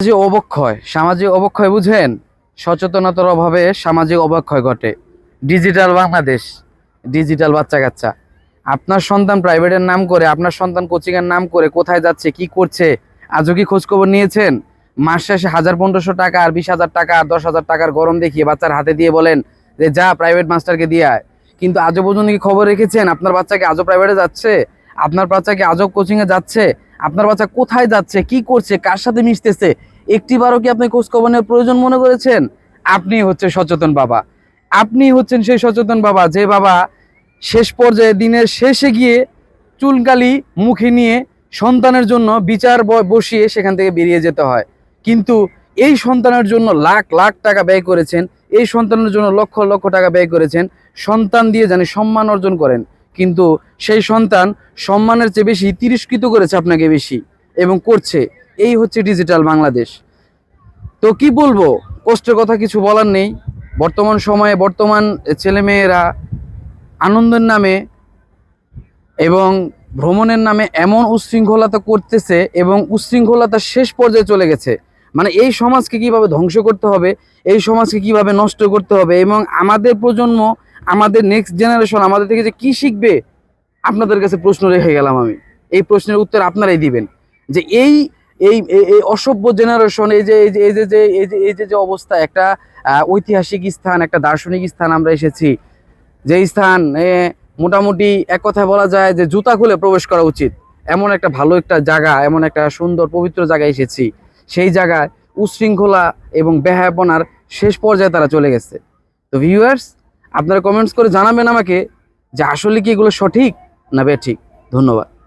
যে অবক্ষয়, সামাজিক অবক্ষয় বুঝেন? সচেতনতার অভাবে সামাজিক অবক্ষয় ঘটে। ডিজিটাল বাংলাদেশ, ডিজিটাল বাচ্চা কাচ্চা আপনার সন্তান প্রাইভেটের নাম করে, আপনার সন্তান কোচিংয়ের নাম করে কোথায় যাচ্ছে, কি করছে, আজও কি খোঁজখবর নিয়েছেন? মাস শেষে হাজার পনেরোশো টাকা আর বিশ হাজার টাকা আর দশ হাজার টাকার গরম দেখিয়ে বাচ্চার হাতে দিয়ে বলেন যে, যা প্রাইভেট মাস্টারকে দিয়ে কিন্তু আজও পর্যন্ত কি খবর রেখেছেন? আপনার বাচ্চাকে আজও প্রাইভেটে যাচ্ছে? আপনার বাচ্চাকে আজও কোচিংয়ে যাচ্ছে? আপনার বাচ্চা কোথায় যাচ্ছে, কি করছে, কার সাথে মিশতেছে, একটিবারও কি আপনি খোঁজ খবর নেওয়ার প্রয়োজন মনে করেছেন? আপনি হচ্ছে সচেতন বাবা। আপনি হচ্ছেন সেই সচেতন বাবা, যে বাবা শেষ পর্যায়ে দিনের শেষে গিয়ে চুলকালি মুখে নিয়ে সন্তানের জন্য বিচার বসিয়ে সেখান থেকে বেরিয়ে যেতে হয়। কিন্তু এই সন্তানের জন্য লাখ লাখ টাকা ব্যয় করেছেন, এই সন্তানের জন্য লক্ষ লক্ষ টাকা ব্যয় করেছেন, সন্তান দিয়ে জানি সম্মান অর্জন করেন। কিন্তু সেই সন্তান সম্মানের চেয়ে বেশি তিরস্কৃত করেছে আপনাকে বেশি এবং করছে। এই হচ্ছে ডিজিটাল বাংলাদেশ। তো কি বলব? কষ্টের কথা কিছু বলার নেই। বর্তমান সময়ে বর্তমান ছেলেমেয়েরা আনন্দের নামে এবং ভ্রমণের নামে এমন উশৃঙ্খলতা করতেছে এবং উচ্ছৃঙ্খলতা শেষ পর্যায়ে চলে গেছে। মানে এই সমাজকে কীভাবে ধ্বংস করতে হবে, এই সমাজকে কীভাবে নষ্ট করতে হবে এবং আমাদের প্রজন্ম আমাদের নেক্সট জেনারেশন আমাদের থেকে যে কি শিখবে, আপনাদের কাছে প্রশ্ন রেখে গেলাম আমি। এই প্রশ্নের উত্তর আপনারাই দিবেন। যে এই এই, এই- অসভ্য জেনারেশন এই যে এই যে এই যে যে, এই যে এই যে যে অবস্থা, একটা ঐতিহাসিক স্থান, একটা দার্শনিক স্থান আমরা এসেছি। যে স্থান মোটামুটি এক কথায় বলা যায় যে জুতা খুলে প্রবেশ করা উচিত। এমন একটা ভালো একটা জায়গা, এমন একটা সুন্দর পবিত্র জায়গায় এসেছি। সেই জায়গায় উশৃঙ্খলা এবং বেহায়াপনার শেষ পর্যায়ে তারা চলে গেছে। তো ভিউয়ার্স আপনারা কমেন্টস করে জানাবেন আমাকে যে আসলে কি এগুলো সঠিক না বে ঠিক ধন্যবাদ।